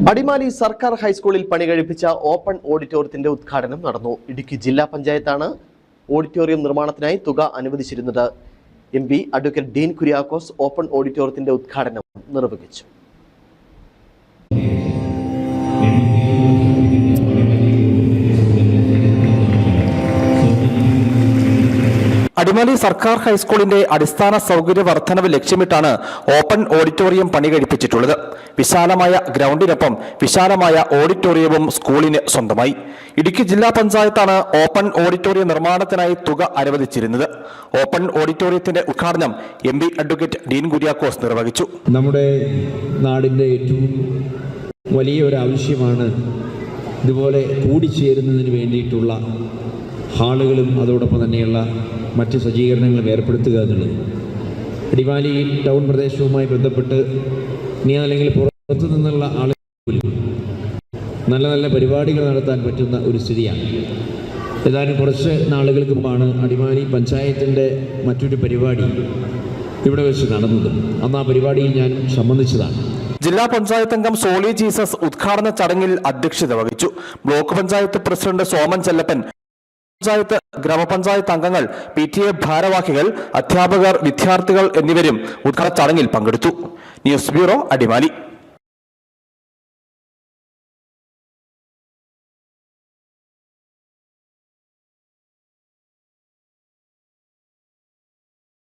അടിമാലി സർക്കാർ ഹൈസ്കൂളിൽ പണി കഴിപ്പിച്ച ഓപ്പൺ ഓഡിറ്റോറിയത്തിന്റെ ഉദ്ഘാടനം നടന്നു. ഇടുക്കി ജില്ലാ പഞ്ചായത്താണ് ഓഡിറ്റോറിയം നിർമ്മാണത്തിനായി തുക അനുവദിച്ചിരുന്നത്. M P advocate Dean Kuriakose open ഓഡിറ്റോറിയത്തിന്റെ ഉദ്ഘാടനം നിർവഹിച്ചു. അടിമാലി സർക്കാർ ഹൈസ്കൂളിന്റെ അടിസ്ഥാന സൗകര്യ വർധനവ് ലക്ഷ്യമിട്ടാണ് ഓപ്പൺ ഓഡിറ്റോറിയം പണി കഴിപ്പിച്ചിട്ടുള്ളത്. വിശാലമായ ഗ്രൗണ്ടിനൊപ്പം വിശാലമായ ഓഡിറ്റോറിയവും സ്കൂളിന് സ്വന്തമായി. ഇടുക്കി ജില്ലാ പഞ്ചായത്താണ് ഓപ്പൺ ഓഡിറ്റോറിയം നിർമ്മാണത്തിനായി തുക അനുവദിച്ചിരുന്നത്. ഓപ്പൺ ഓഡിറ്റോറിയത്തിന്റെ ഉദ്ഘാടനം M P advocate Dean Kuriakose നിർവഹിച്ചു. നമ്മുടെ നാടിന്റെ ഏറ്റവും വലിയ ഒരു ആവശ്യമാണ് ഇതുപോലെ കൂടിച്ചേരുന്നതിന് വേണ്ടിയിട്ടുള്ള ഹാളുകളും അതോടൊപ്പം തന്നെയുള്ള മറ്റ് സജ്ജീകരണങ്ങളും ഏർപ്പെടുത്തുക എന്നുള്ളത്. അടിമാലി ടൗൺ പ്രദേശവുമായി ബന്ധപ്പെട്ട് ഇനി അല്ലെങ്കിൽ പുറത്തു നിന്നുള്ള ആളുകൾ നല്ല നല്ല പരിപാടികൾ നടത്താൻ പറ്റുന്ന ഒരു സ്ഥിതിയാണ്. ഏതാനും കുറച്ച് നാളുകൾക്ക് മുമ്പാണ് അടിമാലി പഞ്ചായത്തിന്റെ മറ്റൊരു പരിപാടി ഇവിടെ വെച്ച് നടന്നത്. അന്ന് ആ പരിപാടിയിൽ ഞാൻ സംബന്ധിച്ചതാണ്. ജില്ലാ പഞ്ചായത്ത് അംഗം സോളി ജീസസ് ഉദ്ഘാടന ചടങ്ങിൽ അധ്യക്ഷത വഹിച്ചു. ബ്ലോക്ക് പഞ്ചായത്ത് പ്രസിഡന്റ് സോമൻ ചെല്ലപ്പൻ പഞ്ചായത്ത് ഗ്രാമപഞ്ചായത്ത് അംഗങ്ങൾ പി ടി എ ഭാരവാഹികൾ അധ്യാപകർ വിദ്യാർത്ഥികൾ എന്നിവരും ഉദ്ഘാടന ചടങ്ങിൽ പങ്കെടുത്തു. News bureau Adimali.